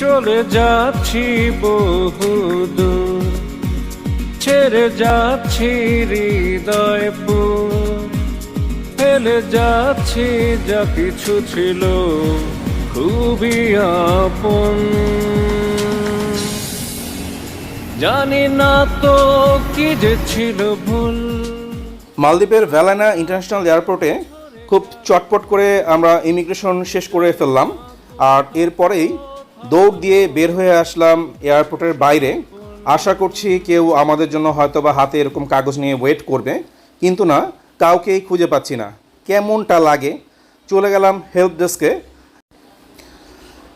চলে যাচ্ছি বহুদূর। ছেড়ে যাচ্ছি হৃদয় ফেলে যাচ্ছি যা কিছু ছিল, খুবই আপন। জানি না তো কি যে ছিল ভুল। মালদ্বীপের ভ্যালানা ইন্টারন্যাশনাল এয়ারপোর্টে খুব চটপট করে আমরা ইমিগ্রেশন শেষ করে ফেললাম। আর এরপরেই দৌড় দিয়ে বের হয়ে আসলাম এয়ারপোর্টের বাইরে। আশা করছি কেউ আমাদের জন্য হয়তো বা হাতে এরকম কাগজ নিয়ে ওয়েট করবে। কিন্তু না, কাউকেই খুঁজে পাচ্ছি না। কেমনটা লাগে? চলে গেলাম হেল্প ডেস্কে।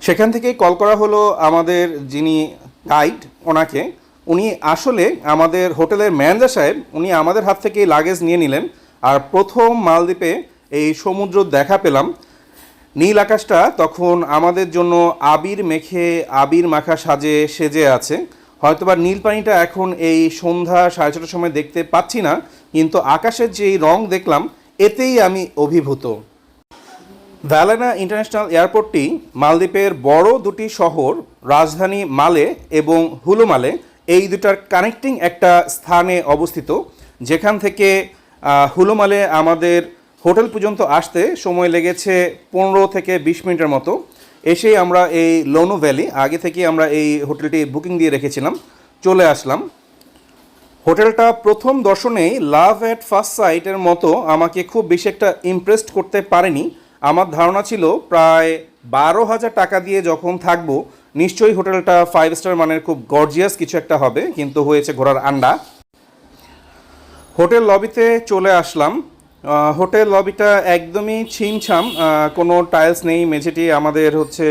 সেখান থেকেই কল করা হলো আমাদের যিনি গাইড ওনাকে। উনি আসলে আমাদের হোটেলের ম্যানেজার সাহেব, উনি আমাদের হাত থেকে লাগেজ নিয়ে নিলেন। আর প্রথম মালদ্বীপে এই সমুদ্র দেখা পেলাম। নীল আকাশটা তখন আমাদের জন্য আবির মেখে, আবির মাখা সাজে, সেজে আছে। হয়তোবা নীল পানিটা এখন এই সন্ধ্যা সাড়ে ছটার সময় দেখতে পাচ্ছি না, কিন্তু আকাশের যে রং দেখলাম, এতেই আমি অভিভূত। ভ্যালেনা ইন্টারন্যাশনাল এয়ারপোর্টটি মালদ্বীপের বড় দুটি শহর, রাজধানী মালে এবং হুলুমালে, এই দুটার কানেক্টিং একটা স্থানে অবস্থিত, যেখান থেকে হুলুমালে আমাদের হোটেল পর্যন্ত আসতে সময় লেগেছে পনেরো থেকে বিশ মিনিটের মতো। এসেই আমরা এই লোনো ভ্যালি, আগে থেকে আমরা এই হোটেলটি বুকিং দিয়ে রেখেছিলাম, চলে আসলাম। হোটেলটা প্রথম দর্শনেই লাভ অ্যাট ফার্স্ট সাইটের মতো আমাকে খুব বেশি একটা ইমপ্রেসড করতে পারেনি। আমার ধারণা ছিল প্রায় বারো হাজার টাকা দিয়ে যখন থাকব, নিশ্চয়ই হোটেলটা ফাইভ স্টার মানের খুব গর্জিয়াস কিছু একটা হবে, কিন্তু হয়েছে ঘোড়ার আন্ডা। হোটেল লবিতে চলে আসলাম। হোটেল লবিটা একদমই ছিমছাম কোনো টাইলস নেই, মেঝেটি আমাদের হচ্ছে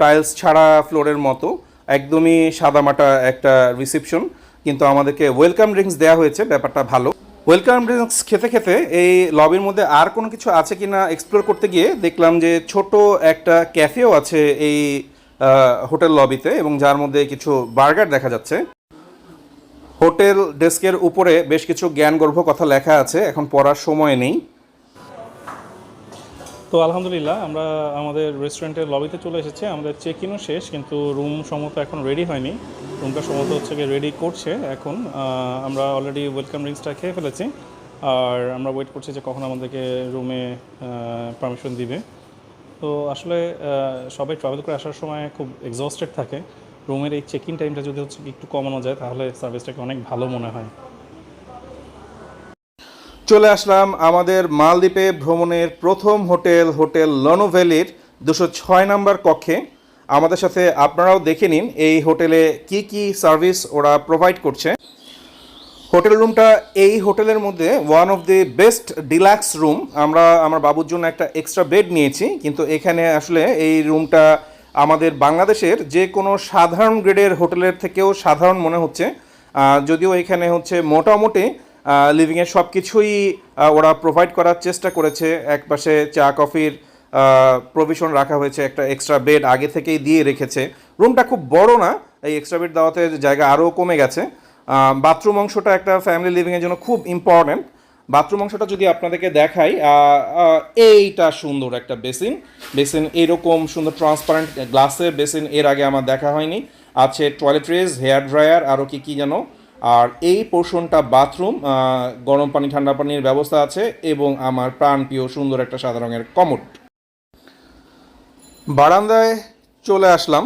টাইলস ছাড়া ফ্লোরের মতো, একদমই সাদামাটা একটা রিসেপশন কিন্তু আমাদেরকে ওয়েলকাম ড্রিঙ্কস দেওয়া হয়েছে, ব্যাপারটা ভালো। ওয়েলকাম ড্রিঙ্কস খেতে খেতে এই লবির মধ্যে আর কোনো কিছু আছে কিনা এক্সপ্লোর করতে গিয়ে দেখলাম যে ছোট একটা ক্যাফেও আছে এই হোটেল লবিতে, এবং যার মধ্যে কিছু বার্গার দেখা যাচ্ছে। হোটেল ডেস্কের উপরে বেশ কিছু জ্ঞানগর্ভ কথা লেখা আছে, এখন পড়ার সময় নেই। তো আলহামদুলিল্লাহ, আমরা আমাদের রেস্টুরেন্টের লবিতে চলে এসেছি, আমাদের চেক ইনও শেষ, কিন্তু রুম সম্ভবত এখন রেডি হয়নি। রুমটা সম্ভবত হচ্ছে গিয়ে রেডি করছে এখন। আমরা অলরেডি ওয়েলকাম ড্রিঙ্কসটা খেয়ে ফেলেছি, আর আমরা ওয়েট করছি যে কখন আমাদেরকে রুমে পারমিশন দিবে। তো আসলে সবাই ট্রাভেল করে আসার সময় খুব এক্সস্টেড থাকে। রুমের এই চেক ইন টাইমটা যদি হচ্ছে একটু কমানো যায়, তাহলে সার্ভিসটাকে অনেক ভালো মনে হয়। চলে আসলাম আমাদের মালদ্বীপে ভ্রমণের প্রথম হোটেল হোটেল লনোভ্যালির দুশো ছয় নম্বর কক্ষে। আমাদের সাথে আপনারাও দেখে নিন এই হোটেলে কি কি সার্ভিস ওরা প্রোভাইড করছে। হোটেল রুমটা এই হোটেলের মধ্যে one of the best deluxe room আমরা, আমার বাবুর জন্য একটা এক্সট্রা বেড নিয়েছি, কিন্তু এখানে আসলে এই রুমটা আমাদের বাংলাদেশের যে কোনো সাধারণ গ্রেডের হোটেলের থেকেও সাধারণ মনে হচ্ছে। যদিও এখানে হচ্ছে মোটামুটি লিভিংয়ের সব কিছুই ওরা প্রোভাইড করার চেষ্টা করেছে। একপাশে চা, কফির প্রভিশন রাখা হয়েছে, একটা এক্সট্রা বেড আগে থেকেই দিয়ে রেখেছে। রুমটা খুব বড় না, এই এক্সট্রা বেড দেওয়াতে জায়গা আরও কমে গেছে। বাথরুম অংশটা একটা ফ্যামিলি লিভিংয়ের জন্য খুব ইম্পর্ট্যান্ট বাথরুম অংশটা যদি আপনাদেরকে দেখাই এইটা সুন্দর একটা বেসিন। বেসিন এরকম সুন্দর ট্রান্সপারেন্ট গ্লাসের বেসিন এর আগে আমার দেখা হয়নি। আছে টয়লেট্রিজ হেয়ার ড্রায়ার আরও কি কি যেন। আর এই পোর্শনটা বাথরুম গরম পানি, ঠান্ডা পানির ব্যবস্থা আছে এবং আমার প্রাণপ্রিয় সুন্দর একটা সাদা রঙের কমোড। বারান্দায় চলে আসলাম।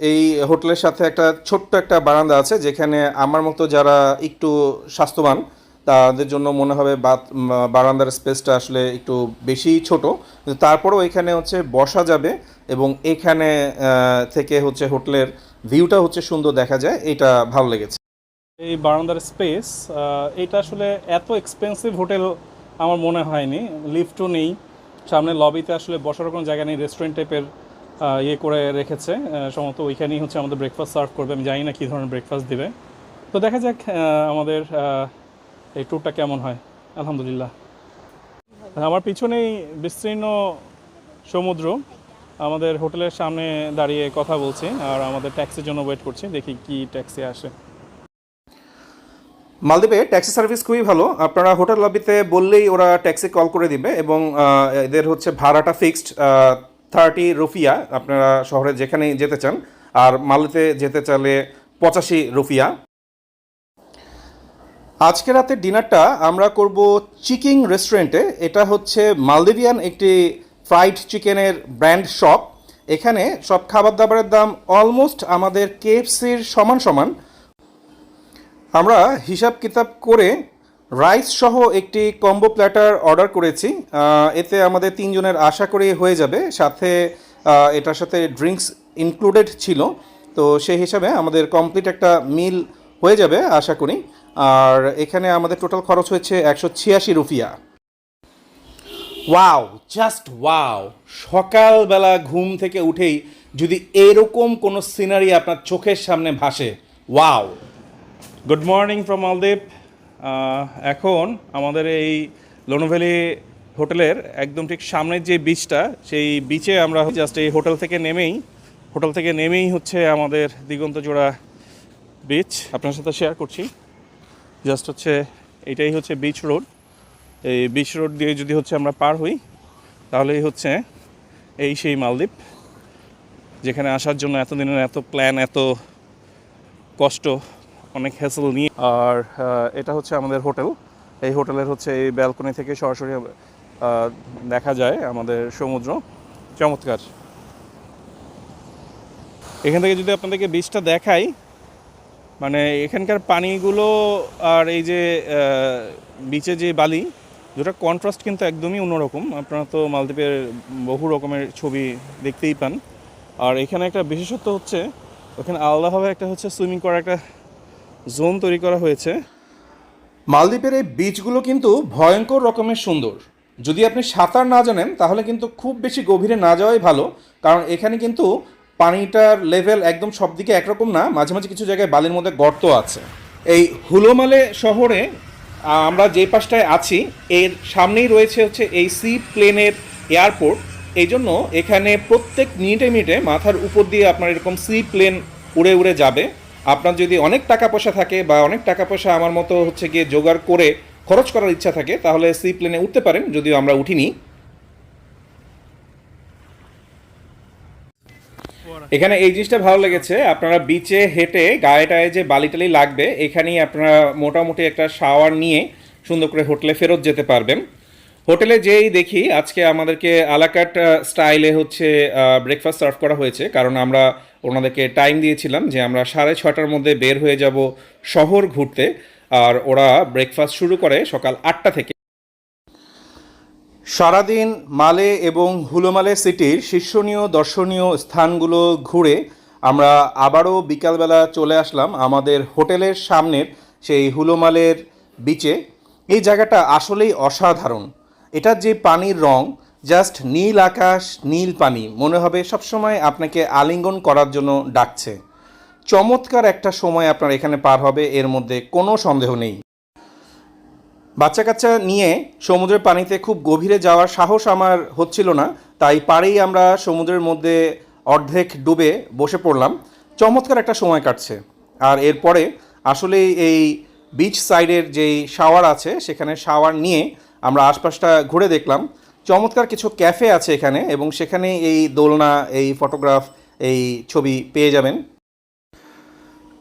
এই হোটেলের সাথে একটা ছোট্ট একটা বারান্দা আছে, যেখানে আমার মতো যারা একটু স্বাস্থ্যবান তাদের জন্য মনে হবে বারান্দার স্পেসটা আসলে একটু বেশি ছোট। তারপরেও এখানে হচ্ছে বসা যাবে এবং এখানে থেকে হচ্ছে হোটেলের ভিউটা হচ্ছে সুন্দর দেখা যায়। এটা ভালো লেগেছে। এই বারান্দার স্পেস এটা আসলে এত এক্সপেন্সিভ হোটেল আমার মনে হয়নি। লিফটও নেই। সামনে লবিতে আসলে বসার কোনো জায়গা নেই। রেস্টুরেন্ট টাইপের ইয়ে করে রেখেছে। সম্ভবত ওইখানেই হচ্ছে আমাদের ব্রেকফাস্ট সার্ভ করবে। আমি জানি না কী ধরনের ব্রেকফাস্ট দেবে। তো দেখা যাক আমাদের এই ট্যুরটা কেমন হয়? আলহামদুলিল্লাহ। আমার পিছনেই বিস্তীর্ণ সমুদ্র। আমাদের হোটেলের সামনে দাঁড়িয়ে কথা বলছি আর আমাদের ট্যাক্সির জন্য ওয়েট করছি, দেখি কি ট্যাক্সি আসে। মালদ্বীপে ট্যাক্সি সার্ভিস খুবই ভালো। আপনারা হোটেল লবিতে বললেই ওরা ট্যাক্সি কল করে দিবে এবং এদের হচ্ছে ভাড়াটা ফিক্সড থার্টি রুফিয়া আপনারা শহরে যেখানেই যেতে চান। আর মালদিতে যেতে চাইলে পঁচাশি রুফিয়া। আজকে রাতের ডিনারটা আমরা করব চিকিং রেস্টুরেন্টে। এটা হচ্ছে মালদিভিয়ান একটি ফ্রাইড চিকেনের ব্র্যান্ড শপ। এখানে সব খাবার দাবারের দাম অলমোস্ট আমাদের কেএফসির সমান সমান। আমরা হিসাব কিতাব করে রাইস সহ একটি কম্বো প্ল্যাটার অর্ডার করেছি। এতে আমাদের তিনজনের আশা করে হয়ে যাবে। সাথে এটার সাথে ড্রিঙ্কস ইনক্লুডেড ছিল। তো সেই হিসাবে আমাদের কমপ্লিট একটা মিল হয়ে যাবে, আশা করি। আর এখানে আমাদের টোটাল খরচ হয়েছে একশো ছিয়াশি রুপিয়া। ওয়াও জাস্ট ওয়াও সকালবেলা ঘুম থেকে উঠেই যদি এরকম কোনো সিনারি আপনার চোখের সামনে ভাসে wow good morning from Maldives এখন আমাদের এই লোনোভ্যালি হোটেলের একদম ঠিক সামনের যে বিচটা সেই বিচে আমরা জাস্ট এই হোটেল থেকে নেমেই হোটেল থেকে নেমেই হচ্ছে আমাদের দিগন্ত জোড়া বিচ আপনার সাথে শেয়ার করছি। জাস্ট হচ্ছে এটাই হচ্ছে বিচ রোড এই বিচ রোড দিয়ে যদি হচ্ছে আমরা পার হই, তাহলেই হচ্ছে এই সেই মালদ্বীপ, যেখানে আসার জন্য এতদিনের এত প্ল্যান এত কষ্ট, অনেক হ্যাসেল নিয়ে। আর এটা হচ্ছে আমাদের হোটেল। এই হোটেলের হচ্ছে এই ব্যালকনি থেকে সরাসরি দেখা যায় আমাদের সমুদ্র। চমৎকার। এখান থেকে যদি আপনাদেরকে বীজটা দেখাই মানে এখানকার পানিগুলো আর এই যে বিচে যে বালি, দুটা কন্ট্রাস্ট কিন্তু একদমই অন্যরকম। আপনারা তো মালদ্বীপের বহু রকমের ছবি দেখতেই পান। আর এখানে একটা বিশেষত্ব হচ্ছে, ওখানে আলাদাভাবে একটা হচ্ছে সুইমিং করার একটা জোন তৈরি করা হয়েছে। মালদ্বীপের এই বিচগুলো কিন্তু ভয়ঙ্কর রকমের সুন্দর। যদি আপনি সাঁতার না জানেন, তাহলে কিন্তু খুব বেশি গভীরে না যাওয়াই ভালো, কারণ এখানে কিন্তু পানিটার লেভেল একদম সব দিকে একরকম না, মাঝে মাঝে কিছু জায়গায় বালির মধ্যে গর্ত আছে। এই হুলোমালে শহরে আমরা যে পাশটায় আছি, এর সামনেই রয়েছে হচ্ছে এই সি প্লেনের এয়ারপোর্ট। এই জন্য এখানে প্রত্যেক মিনিটে মিনিটে মাথার উপর দিয়ে আপনার এরকম সি প্লেন উড়ে উড়ে যাবে। আপনার যদি অনেক টাকা পয়সা থাকে বা অনেক টাকা পয়সা আমার মতো হচ্ছে গিয়ে জোগাড় করে খরচ করার ইচ্ছা থাকে, তাহলে সি প্লেনে উঠতে পারেন, যদিও আমরা উঠিনি। এখানে এই জিনিসটা ভালো লেগেছে, আপনারা বিচে হেঁটে গায়ে টায়ে যে বালি টালি লাগবে, এখানেই আপনারা মোটামুটি একটা শাওয়ার নিয়ে সুন্দর করে হোটেলে ফেরত যেতে পারবেন। হোটেলে যেই দেখি, আজকে আমাদেরকে আলাকাট স্টাইলে হচ্ছে ব্রেকফাস্ট সার্ভ করা হয়েছে। কারণ আমরা ওনাদেরকে টাইম দিয়েছিলাম যে আমরা সাড়ে ছটার মধ্যে বের হয়ে যাব শহর ঘুরতে। আর ওরা ব্রেকফাস্ট শুরু করে সকাল আটটা থেকে। সারাদিন মালে এবং হুলোমালে সিটির শীর্ষণীয় দর্শনীয় স্থানগুলো ঘুরে আমরা আবারও বিকালবেলা চলে আসলাম আমাদের হোটেলের সামনের সেই হুলোমালের বিচে এই জায়গাটা আসলেই অসাধারণ। এটার যে পানির রং জাস্ট নীল আকাশ, নীল পানি, মনে হবে সবসময় আপনাকে আলিঙ্গন করার জন্য ডাকছে। চমৎকার একটা সময় আপনার এখানে পার হবে, এর মধ্যে কোনো সন্দেহ নেই। বাচ্চা কাচ্চা নিয়ে সমুদ্রের পানিতে খুব গভীরে যাওয়ার সাহস আমার হচ্ছিল না, তাই পাড়েই আমরা সমুদ্রের মধ্যে অর্ধেক ডুবে বসে পড়লাম। চমৎকার একটা সময় কাটছে। আর এরপরে আসলে এই বিচ সাইডের যেই শাওয়ার আছে, সেখানে শাওয়ার নিয়ে আমরা আশপাশটা ঘুরে দেখলাম। চমৎকার কিছু ক্যাফে আছে এখানে এবং সেখানে এই দোলনা, এই ফটোগ্রাফ এই ছবি পেয়ে যাবেন।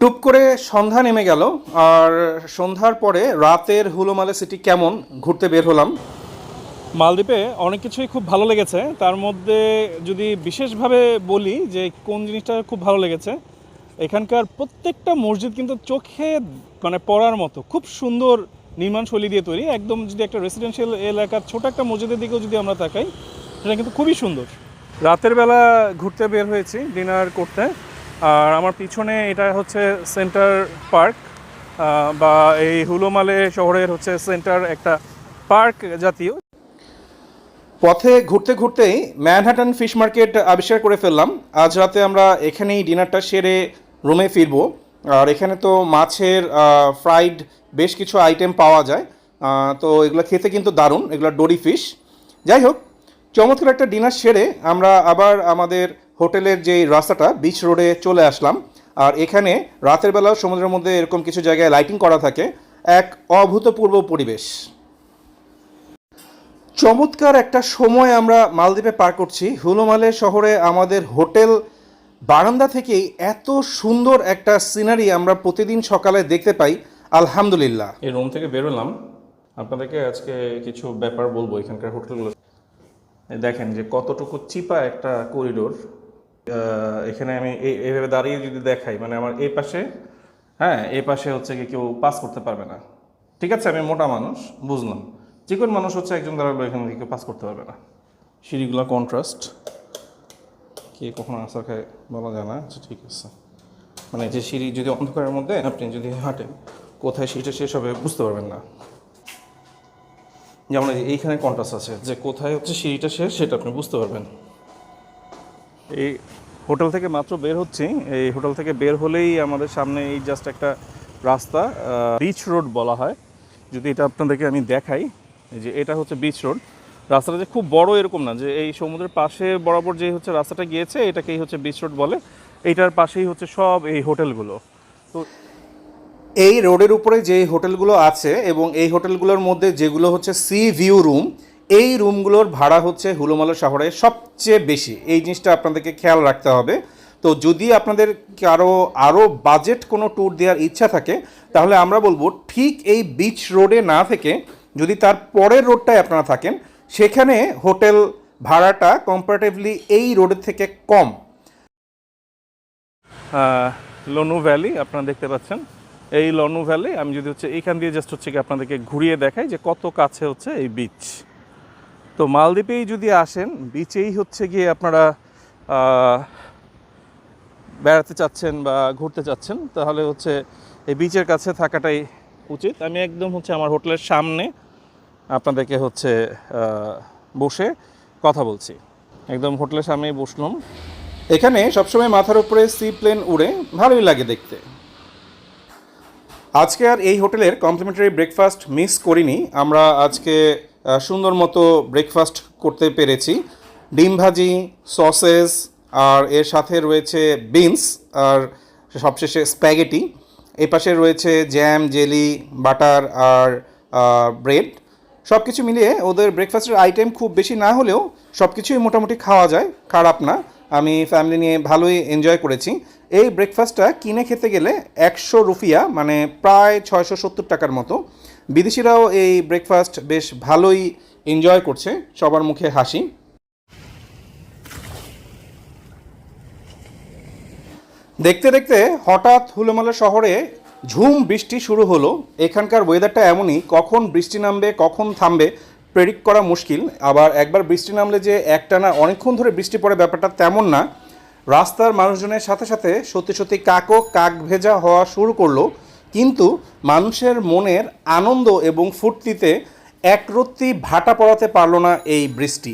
টুপ করে সন্ধ্যা নেমে গেল আর সন্ধ্যার পরে রাতের হুলোমালে সিটি কেমন ঘুরতে বের হলাম। মালদ্বীপে অনেক কিছুই খুব ভালো লেগেছে। তার মধ্যে যদি বিশেষভাবে বলি যে কোন জিনিসটা খুব ভালো লেগেছে এখানকার প্রত্যেকটা মসজিদ কিন্তু চোখে মানে পড়ার মতো খুব সুন্দর নির্মাণ শৈলী দিয়ে তৈরি। একদম যদি একটা রেসিডেন্সিয়াল এলাকার ছোট একটা মসজিদের দিকেও যদি আমরা তাকাই সেটা কিন্তু খুবই সুন্দর। রাতের বেলা ঘুরতে বের হয়েছি ডিনার করতে। আর আমার পিছনে এটা হচ্ছে সেন্টার পার্ক বা এই হুলোমালে শহরের হচ্ছে সেন্টার একটা পার্ক জাতীয়। পথে ঘুরতে ঘুরতেই ম্যানহাটন ফিশ মার্কেট আবিষ্কার করে ফেললাম। আজ রাতে আমরা এখানেই ডিনারটা সেরে রুমে ফিরবো। আর এখানে তো মাছের ফ্রাইড বেশ কিছু আইটেম পাওয়া যায়। তো এগুলো খেতে কিন্তু দারুণ, এগুলো ডোরি ফিশ। যাই হোক, চমৎকার একটা ডিনার সেরে আমরা আবার আমাদের হোটেলের যেই রাস্তাটা বিচ রোডে চলে আসলাম। আর এখানে রাতের বেলা সমুদ্রের মধ্যে এরকম কিছু জায়গায় লাইটিং করা থাকে, এক অভূতপূর্ব পরিবেশ। চমৎকার একটা সময় আমরা মালদ্বীপে পার করছি। হুলুমালে শহরে আমাদের হোটেল বারান্দা থেকেই এত সুন্দর একটা সিনারি আমরা প্রতিদিন সকালে দেখতে পাই। আলহামদুলিল্লাহ। এই রুম থেকে বেরোলাম। আপনাদেরকে আজকে কিছু ব্যাপার বলব এখানকার হোটেলগুলো। দেখেন যে কতটুকু চিপা একটা করিডোর এখানে আমি এই- এইভাবে দাঁড়িয়ে যদি দেখাই মানে আমার এই পাশে হ্যাঁ এই পাশে হচ্ছে কি কেউ পাস করতে পারবে না। ঠিক আছে, আমি মোটা মানুষ, বুঝলাম। চিকন মানুষ হচ্ছে একজন দাঁড়াল, এখানে কেউ পাস করতে পারবে না। সিঁড়িগুলো কন্ট্রাস্ট কে কখনো আসার খায় বলা যায় না আচ্ছা ঠিক আছে। মানে যে সিঁড়ি যদি অন্ধকারের মধ্যে, আপনি যদি হাঁটেন, কোথায় সিঁড়িটা শেষ হবে বুঝতে পারবেন না। যেমন এই এইখানে কন্ট্রাস্ট আছে, যে কোথায় হচ্ছে সিঁড়িটা শেষ, সেটা আপনি বুঝতে পারবেন। এই হোটেল থেকে মাত্র বের হচ্ছি। এই হোটেল থেকে বের হলেই আমাদের সামনে এই জাস্ট একটা রাস্তা বিচ রোড বলা হয়। যদি এটা আপনাদেরকে আমি দেখাই যে এটা হচ্ছে বিচ রোড রাস্তাটা যে খুব বড় এরকম না, যে এই সমুদ্রের পাশে বরাবর যে হচ্ছে রাস্তাটা গিয়েছে, এটাকেই হচ্ছে বিচ রোড বলে। এইটার পাশেই হচ্ছে সব এই হোটেলগুলো। তো এই রোডের উপরে যে হোটেলগুলো আছে এবং এই হোটেলগুলোর মধ্যে যেগুলো হচ্ছে সি ভিউ রুম এই রুমগুলোর ভাড়া হচ্ছে হুলুমালো শহরে সবচেয়ে বেশি। এই জিনিসটা আপনাদেরকে খেয়াল রাখতে হবে। তো যদি আপনাদের কারও আরও বাজেট কোনো ট্যুর দেওয়ার ইচ্ছা থাকে, তাহলে আমরা বলব ঠিক এই বিচ রোডে না থেকে যদি তার পরের রোডটায় আপনারা থাকেন, সেখানে হোটেল ভাড়াটা কম্পারেটিভলি এই রোডের থেকে কম। লনু ভ্যালি আপনারা দেখতে পাচ্ছেন। এই লনু ভ্যালি আমি যদি হচ্ছে এইখান দিয়ে জাস্ট হচ্ছে কি আপনাদেরকে ঘুরিয়ে দেখাই যে কত কাছে হচ্ছে এই বিচ তো মালদ্বীপেই যদি আসেন বিচেই হচ্ছে গিয়ে আপনারা বেড়াতে চাচ্ছেন বা ঘুরতে চাচ্ছেন, তাহলে হচ্ছে এই বিচের কাছে থাকাটাই উচিত। আমি একদম হচ্ছে আমার হোটেলের সামনে আপনাদেরকে হচ্ছে বসে কথা বলছি। একদম হোটেলের সামনেই বসলাম। এখানে সবসময় মাথার উপরে সি প্লেন উড়ে ভালোই লাগে দেখতে। আজকে আর এই হোটেলের কমপ্লিমেন্টারি ব্রেকফাস্ট মিস করিনি। আমরা আজকে সুন্দর মতো ব্রেকফাস্ট করতে পেরেছি। ডিম ভাজি সসেস আর এর সাথে রয়েছে বিনস আর সবশেষে স্প্যাগেটি এই পাশে রয়েছে জ্যাম জেলি বাটার আর ব্রেড সব কিছু মিলিয়ে ওদের ব্রেকফাস্টের আইটেম খুব বেশি না হলেও সব কিছুই মোটামুটি খাওয়া যায়, খারাপ না। আমি ফ্যামিলি নিয়ে ভালোই এনজয় করেছি। এই ব্রেকফাস্টটা কিনে খেতে গেলে একশো রুফিয়া মানে প্রায় ছয়শো সত্তর টাকার মতো। বিদেশিরাও এই ব্রেকফাস্ট বেশ ভালোই এনজয় করছে। সবার মুখে হাসি। দেখতে দেখতে হঠাৎ হুলমালা শহরে ঝুম বৃষ্টি শুরু হলো। এখানকার ওয়েদারটা এমনই, কখন বৃষ্টি নামবে, কখন থামবে প্রেডিক্ট করা মুশকিল। আবার একবার বৃষ্টি নামলে যে একটানা অনেকক্ষণ ধরে বৃষ্টি পড়ে ব্যাপারটা তেমন না। রাস্তার মানুষজনের সাথে সাথে সত্যি সত্যি কাকও কাক ভেজা হওয়া শুরু করল। কিন্তু মানুষের মনের আনন্দ এবং ফুর্তিতে একরত্তি ভাটা পড়াতে পারল না এই বৃষ্টি।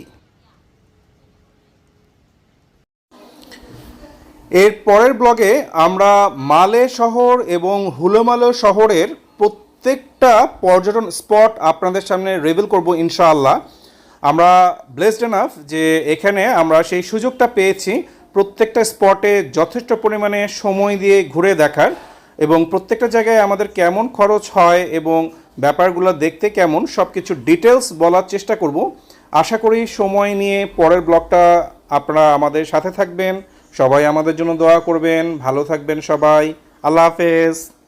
এর পরের ব্লগে আমরা মালে শহর এবং হুলোমালো শহরের প্রত্যেকটা পর্যটন স্পট আপনাদের সামনে রিভিল করব ইনশাআল্লাহ। আমরা ব্লেসড এনাফ যে এখানে আমরা সেই সুযোগটা পেয়েছি প্রত্যেকটা স্পটে যথেষ্ট পরিমাণে সময় দিয়ে ঘুরে দেখার। এবং প্রত্যেকটা জায়গায় আমাদের কেমন খরচ হয় এবং ব্যাপারগুলো দেখতে কেমন সব কিছু ডিটেলস বলার চেষ্টা করব। আশা করি সময় নিয়ে পরের ব্লগটা আপনারা আমাদের সাথে থাকবেন। সবাই আমাদের জন্য দোয়া করবেন। ভালো থাকবেন সবাই। আল্লাহ হাফেজ।